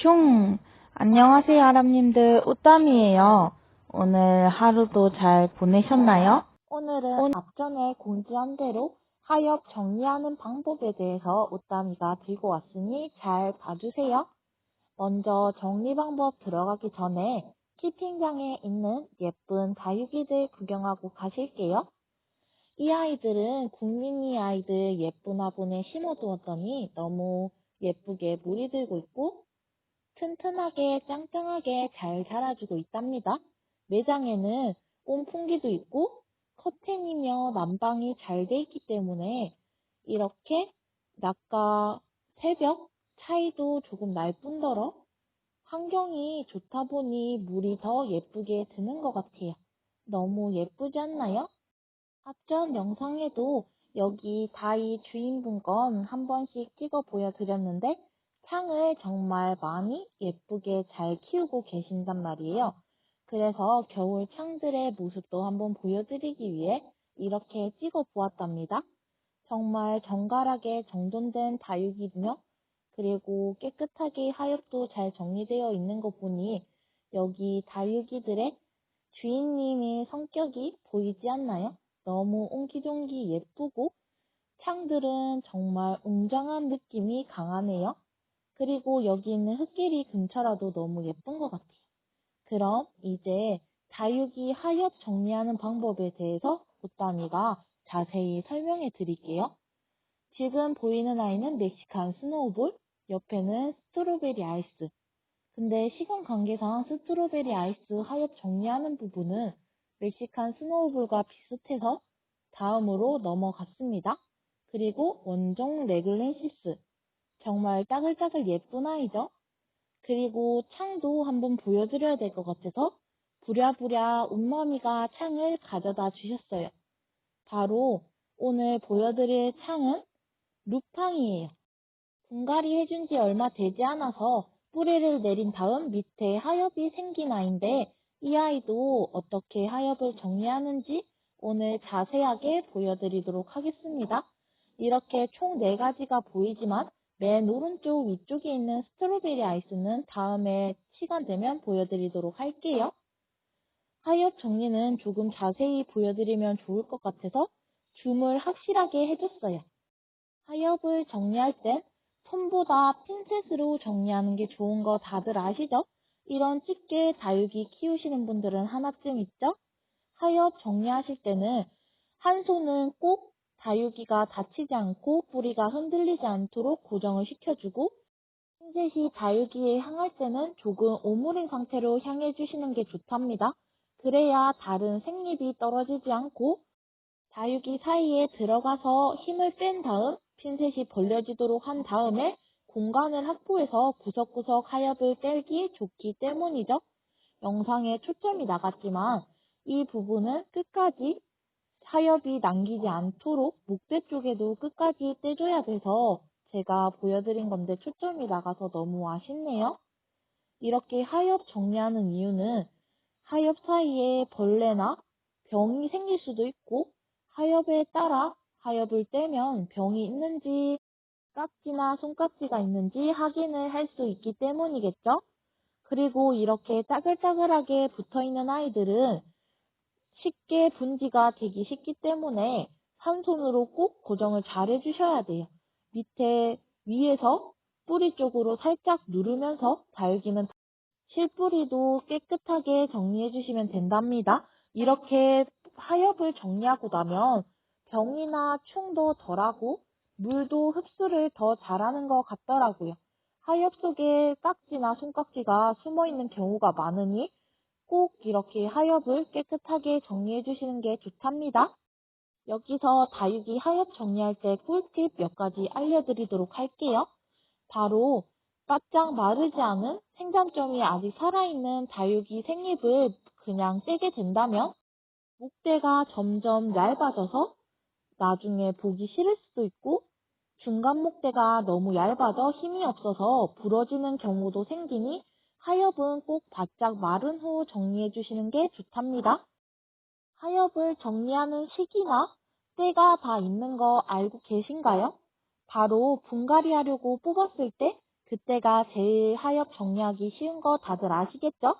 슝! 안녕하세요, 아람님들. 옷담이에요. 오늘 하루도 잘 보내셨나요? 오늘은 앞전에 공지한 대로 하엽 정리하는 방법에 대해서 옷담이가 들고 왔으니 잘 봐주세요. 먼저 정리 방법 들어가기 전에 키핑장에 있는 예쁜 다육이들 구경하고 가실게요. 이 아이들은 국민이 아이들 예쁜 화분에 심어두었더니 너무 예쁘게 물이 들고 있고 튼튼하게 짱짱하게 잘 자라주고 있답니다. 매장에는 온풍기도 있고 커튼이며 난방이 잘 돼 있기 때문에 이렇게 낮과 새벽 차이도 조금 날 뿐더러 환경이 좋다 보니 물이 더 예쁘게 드는 것 같아요. 너무 예쁘지 않나요? 앞전 영상에도 여기 다이 주인분 건 한 번씩 찍어 보여드렸는데 창을 정말 많이 예쁘게 잘 키우고 계신단 말이에요. 그래서 겨울 창들의 모습도 한번 보여드리기 위해 이렇게 찍어 보았답니다. 정말 정갈하게 정돈된 다육이며 그리고 깨끗하게 하엽도 잘 정리되어 있는 거 보니 여기 다육이들의 주인님의 성격이 보이지 않나요? 너무 옹기종기 예쁘고 창들은 정말 웅장한 느낌이 강하네요. 그리고 여기 있는 흙길이 근처라도 너무 예쁜 것 같아요. 그럼 이제 다육이 하엽 정리하는 방법에 대해서 꽃다미가 자세히 설명해 드릴게요. 지금 보이는 아이는 멕시칸 스노우볼, 옆에는 스트로베리 아이스. 근데 시간 관계상 스트로베리 아이스 하엽 정리하는 부분은 멕시칸 스노우볼과 비슷해서 다음으로 넘어갔습니다. 그리고 원종 레글렌시스. 정말 따글따글 예쁜 아이죠? 그리고 창도 한번 보여드려야 될 것 같아서 부랴부랴 온머미가 창을 가져다 주셨어요. 바로 오늘 보여드릴 창은 루팡이에요. 분갈이 해준 지 얼마 되지 않아서 뿌리를 내린 다음 밑에 하엽이 생긴 아이인데 이 아이도 어떻게 하엽을 정리하는지 오늘 자세하게 보여드리도록 하겠습니다. 이렇게 총 4가지가 보이지만 맨 오른쪽 위쪽에 있는 스트로베리 아이스는 다음에 시간 되면 보여드리도록 할게요. 하엽 정리는 조금 자세히 보여드리면 좋을 것 같아서 줌을 확실하게 해줬어요. 하엽을 정리할 땐 손보다 핀셋으로 정리하는 게 좋은 거 다들 아시죠? 이런 집게 다육이 키우시는 분들은 하나쯤 있죠? 하엽 정리하실 때는 한 손은 꼭 다육이가 다치지 않고 뿌리가 흔들리지 않도록 고정을 시켜주고 핀셋이 다육이에 향할 때는 조금 오므린 상태로 향해 주시는 게 좋답니다. 그래야 다른 생잎이 떨어지지 않고 다육이 사이에 들어가서 힘을 뺀 다음 핀셋이 벌려지도록 한 다음에 공간을 확보해서 구석구석 하엽을 떼기 좋기 때문이죠. 영상에 초점이 나갔지만 이 부분은 끝까지 하엽이 남기지 않도록 목대 쪽에도 끝까지 떼줘야 돼서 제가 보여드린 건데 초점이 나가서 너무 아쉽네요. 이렇게 하엽 정리하는 이유는 하엽 사이에 벌레나 병이 생길 수도 있고 하엽에 따라 하엽을 떼면 병이 있는지 깍지나 손깍지가 있는지 확인을 할 수 있기 때문이겠죠? 그리고 이렇게 따글따글하게 붙어 있는 아이들은 쉽게 분지가 되기 쉽기 때문에 한 손으로 꼭 고정을 잘 해주셔야 돼요. 밑에 위에서 뿌리 쪽으로 살짝 누르면서 다육이는 실뿌리도 깨끗하게 정리해 주시면 된답니다. 이렇게 하엽을 정리하고 나면 병이나 충도 덜하고 물도 흡수를 더 잘하는 것 같더라고요. 하엽 속에 깍지나 손깍지가 숨어 있는 경우가 많으니 꼭 이렇게 하엽을 깨끗하게 정리해 주시는 게 좋답니다. 여기서 다육이 하엽 정리할 때 꿀팁 몇 가지 알려드리도록 할게요. 바로 바짝 마르지 않은 생장점이 아직 살아있는 다육이 생잎을 그냥 떼게 된다면 목대가 점점 얇아져서 나중에 보기 싫을 수도 있고 중간 목대가 너무 얇아져 힘이 없어서 부러지는 경우도 생기니 하엽은 꼭 바짝 마른 후 정리해 주시는 게 좋답니다. 하엽을 정리하는 시기나 때가 다 있는 거 알고 계신가요? 바로 분갈이 하려고 뽑았을 때 그때가 제일 하엽 정리하기 쉬운 거 다들 아시겠죠?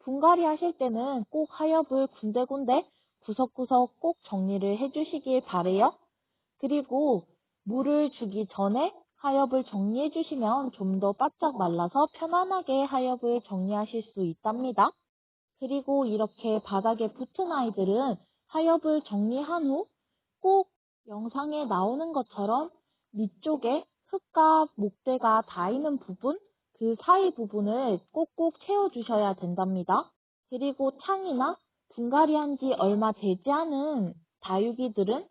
분갈이 하실 때는 꼭 하엽을 군데군데 구석구석 꼭 정리를 해주시길 바래요. 그리고 물을 주기 전에 하엽을 정리해 주시면 좀 더 바짝 말라서 편안하게 하엽을 정리하실 수 있답니다. 그리고 이렇게 바닥에 붙은 아이들은 하엽을 정리한 후 꼭 영상에 나오는 것처럼 밑쪽에 흙과 목대가 닿이는 부분, 그 사이 부분을 꼭꼭 채워주셔야 된답니다. 그리고 창이나 분갈이 한지 얼마 되지 않은 다육이들은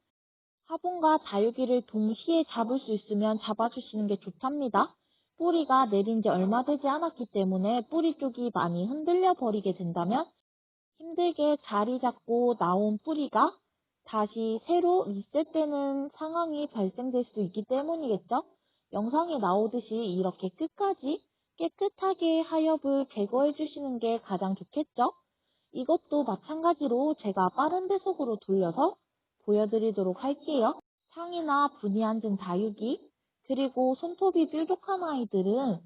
화분과 다육이를 동시에 잡을 수 있으면 잡아주시는 게 좋답니다. 뿌리가 내린 지 얼마 되지 않았기 때문에 뿌리 쪽이 많이 흔들려 버리게 된다면 힘들게 자리 잡고 나온 뿌리가 다시 새로 리셋되는 상황이 발생될 수 있기 때문이겠죠? 영상에 나오듯이 이렇게 끝까지 깨끗하게 하엽을 제거해 주시는 게 가장 좋겠죠? 이것도 마찬가지로 제가 빠른 배속으로 돌려서 보여드리도록 할게요. 상이나 분이 앉은 다육이, 그리고 손톱이 뾰족한 아이들은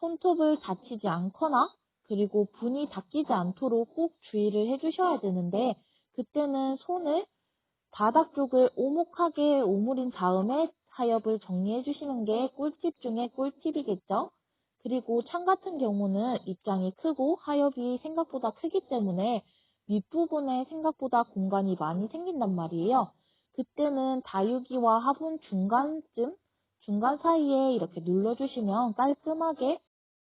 손톱을 다치지 않거나 그리고 분이 닦이지 않도록 꼭 주의를 해주셔야 되는데 그때는 손을 바닥 쪽을 오목하게 오므린 다음에 하엽을 정리해 주시는 게 꿀팁 중에 꿀팁이겠죠. 그리고 창 같은 경우는 입장이 크고 하엽이 생각보다 크기 때문에 윗부분에 생각보다 공간이 많이 생긴단 말이에요. 그때는 다육이와 화분 중간쯤, 중간 사이에 이렇게 눌러주시면 깔끔하게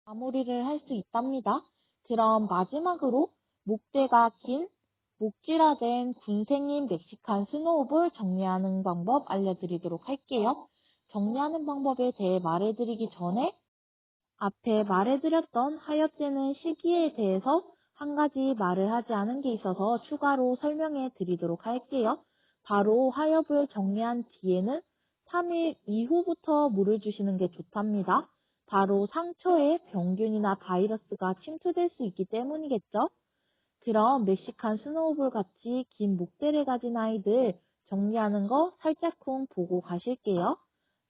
마무리를 할 수 있답니다. 그럼 마지막으로 목대가 긴 목질화된 군생인 멕시칸 스노우볼 정리하는 방법 알려드리도록 할게요. 정리하는 방법에 대해 말해드리기 전에 앞에 말해드렸던 하엽제는 시기에 대해서 한 가지 말을 하지 않은 게 있어서 추가로 설명해 드리도록 할게요. 바로 하엽을 정리한 뒤에는 3일 이후부터 물을 주시는 게 좋답니다. 바로 상처에 병균이나 바이러스가 침투될 수 있기 때문이겠죠. 그럼 멕시칸 스노우볼 같이 긴 목대를 가진 아이들 정리하는 거 살짝쿵 보고 가실게요.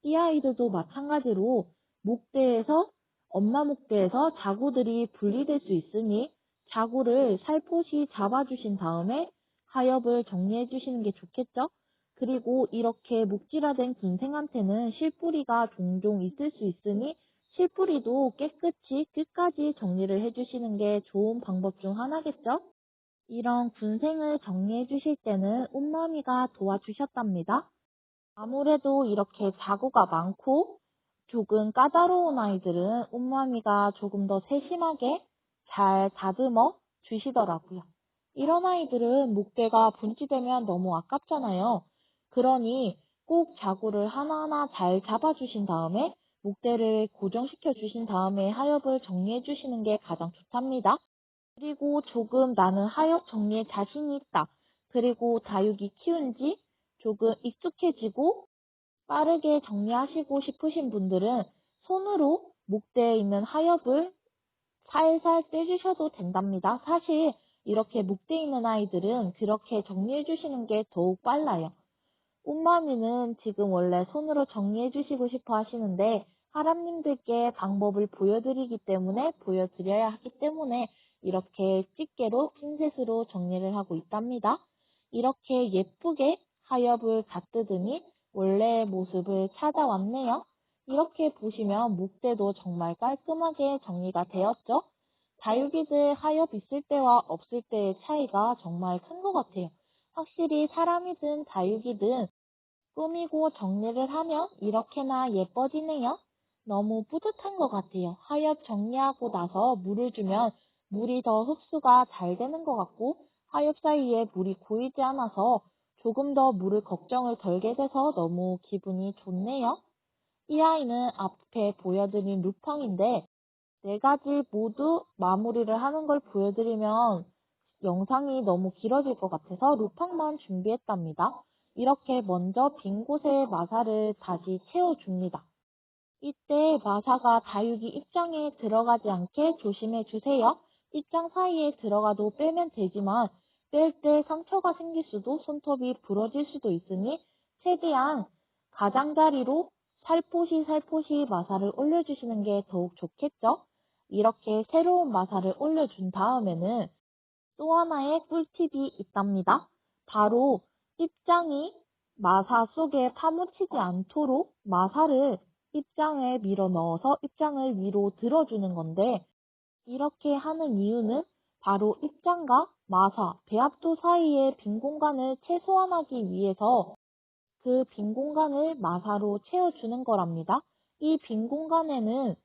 이 아이들도 마찬가지로 목대에서 엄마 목대에서 자구들이 분리될 수 있으니 자구를 살포시 잡아주신 다음에 하엽을 정리해 주시는 게 좋겠죠? 그리고 이렇게 목질화된 군생한테는 실뿌리가 종종 있을 수 있으니 실뿌리도 깨끗이 끝까지 정리를 해주시는 게 좋은 방법 중 하나겠죠? 이런 군생을 정리해 주실 때는 온마미가 도와주셨답니다. 아무래도 이렇게 자구가 많고 조금 까다로운 아이들은 온마미가 조금 더 세심하게 잘 다듬어 주시더라고요. 이런 아이들은 목대가 분지되면 너무 아깝잖아요. 그러니 꼭 자구를 하나하나 잘 잡아주신 다음에 목대를 고정시켜 주신 다음에 하엽을 정리해 주시는 게 가장 좋답니다. 그리고 조금 나는 하엽 정리에 자신이 있다. 그리고 다육이 키운 지 조금 익숙해지고 빠르게 정리하시고 싶으신 분들은 손으로 목대에 있는 하엽을 살살 떼주셔도 된답니다. 사실 이렇게 목대에 있는 아이들은 그렇게 정리해 주시는 게 더욱 빨라요. 꽃마미는 지금 원래 손으로 정리해 주시고 싶어 하시는데 하람님들께 방법을 보여드리기 때문에 보여드려야 하기 때문에 이렇게 집게로 핀셋으로 정리를 하고 있답니다. 이렇게 예쁘게 하엽을 갖뜨더니 원래의 모습을 찾아왔네요. 이렇게 보시면 목대도 정말 깔끔하게 정리가 되었죠? 다육이들 하엽 있을 때와 없을 때의 차이가 정말 큰 것 같아요. 확실히 사람이든 다육이든 꾸미고 정리를 하면 이렇게나 예뻐지네요. 너무 뿌듯한 것 같아요. 하엽 정리하고 나서 물을 주면 물이 더 흡수가 잘 되는 것 같고 하엽 사이에 물이 고이지 않아서 조금 더 물을 걱정을 덜게 돼서 너무 기분이 좋네요. 이 아이는 앞에 보여드린 루팡인데 네 가지 모두 마무리를 하는 걸 보여드리면 영상이 너무 길어질 것 같아서 루팡만 준비했답니다. 이렇게 먼저 빈 곳에 마사를 다시 채워줍니다. 이때 마사가 다육이 입장에 들어가지 않게 조심해 주세요. 입장 사이에 들어가도 빼면 되지만 뺄 때 상처가 생길 수도 손톱이 부러질 수도 있으니 최대한 가장자리로 살포시 살포시 마사를 올려주시는 게 더욱 좋겠죠? 이렇게 새로운 마사를 올려준 다음에는 또 하나의 꿀팁이 있답니다. 바로 입장이 마사 속에 파묻히지 않도록 마사를 입장에 밀어 넣어서 입장을 위로 들어주는 건데 이렇게 하는 이유는 바로 입장과 마사, 배합도 사이의 빈 공간을 최소화하기 위해서 그 빈 공간을 마사로 채워주는 거랍니다. 이 빈 공간에는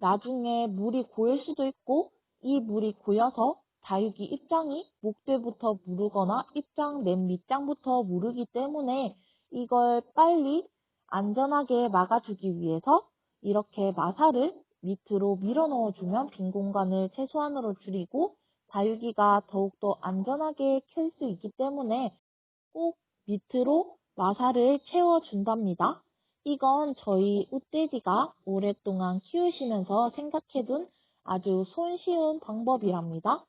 나중에 물이 고일 수도 있고 이 물이 고여서 다육이 입장이 목대부터 무르거나 입장 맨 밑장부터 무르기 때문에 이걸 빨리 안전하게 막아주기 위해서 이렇게 마사를 밑으로 밀어 넣어주면 빈 공간을 최소한으로 줄이고 다육이가 더욱더 안전하게 킬수 있기 때문에 꼭 밑으로 마사를 채워준답니다. 이건 저희 웃돼지가 오랫동안 키우시면서 생각해둔 아주 손쉬운 방법이랍니다.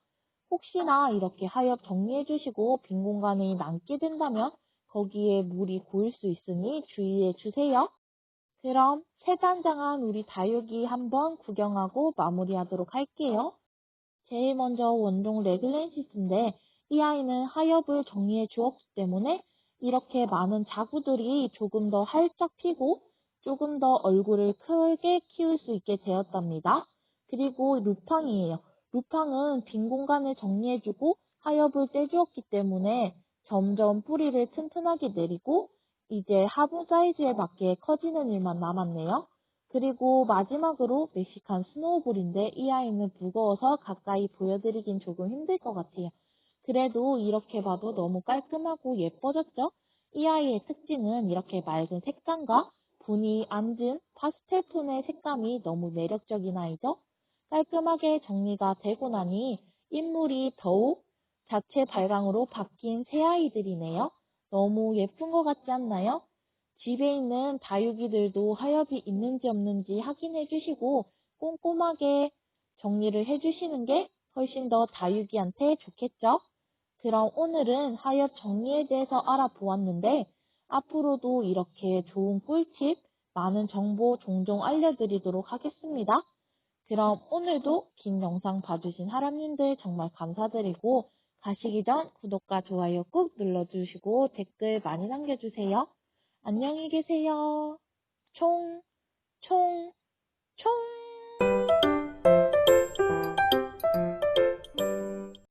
혹시나 이렇게 하엽 정리해주시고 빈 공간이 남게 된다면 거기에 물이 고일 수 있으니 주의해 주세요. 그럼 세단장한 우리 다육이 한번 구경하고 마무리하도록 할게요. 제일 먼저 원종 레글렌시스인데 이 아이는 하엽을 정리해 주었기 때문에 이렇게 많은 자구들이 조금 더 활짝 피고 조금 더 얼굴을 크게 키울 수 있게 되었답니다. 그리고 루팡이에요. 루팡은 빈 공간을 정리해주고 하엽을 떼주었기 때문에 점점 뿌리를 튼튼하게 내리고 이제 하부 사이즈에 맞게 커지는 일만 남았네요. 그리고 마지막으로 멕시칸 스노우볼인데 이 아이는 무거워서 가까이 보여드리긴 조금 힘들 것 같아요. 그래도 이렇게 봐도 너무 깔끔하고 예뻐졌죠? 이 아이의 특징은 이렇게 맑은 색감과 분이 앉은 파스텔 톤의 색감이 너무 매력적인 아이죠? 깔끔하게 정리가 되고 나니 인물이 더욱 자체 발광으로 바뀐 새 아이들이네요. 너무 예쁜 것 같지 않나요? 집에 있는 다육이들도 하엽이 있는지 없는지 확인해 주시고 꼼꼼하게 정리를 해 주시는 게 훨씬 더 다육이한테 좋겠죠? 그럼 오늘은 하엽 정리에 대해서 알아보았는데 앞으로도 이렇게 좋은 꿀팁, 많은 정보 종종 알려드리도록 하겠습니다. 그럼 오늘도 긴 영상 봐주신 하람님들 정말 감사드리고 가시기 전 구독과 좋아요 꾹 눌러주시고 댓글 많이 남겨주세요. 안녕히 계세요. 총, 총, 총!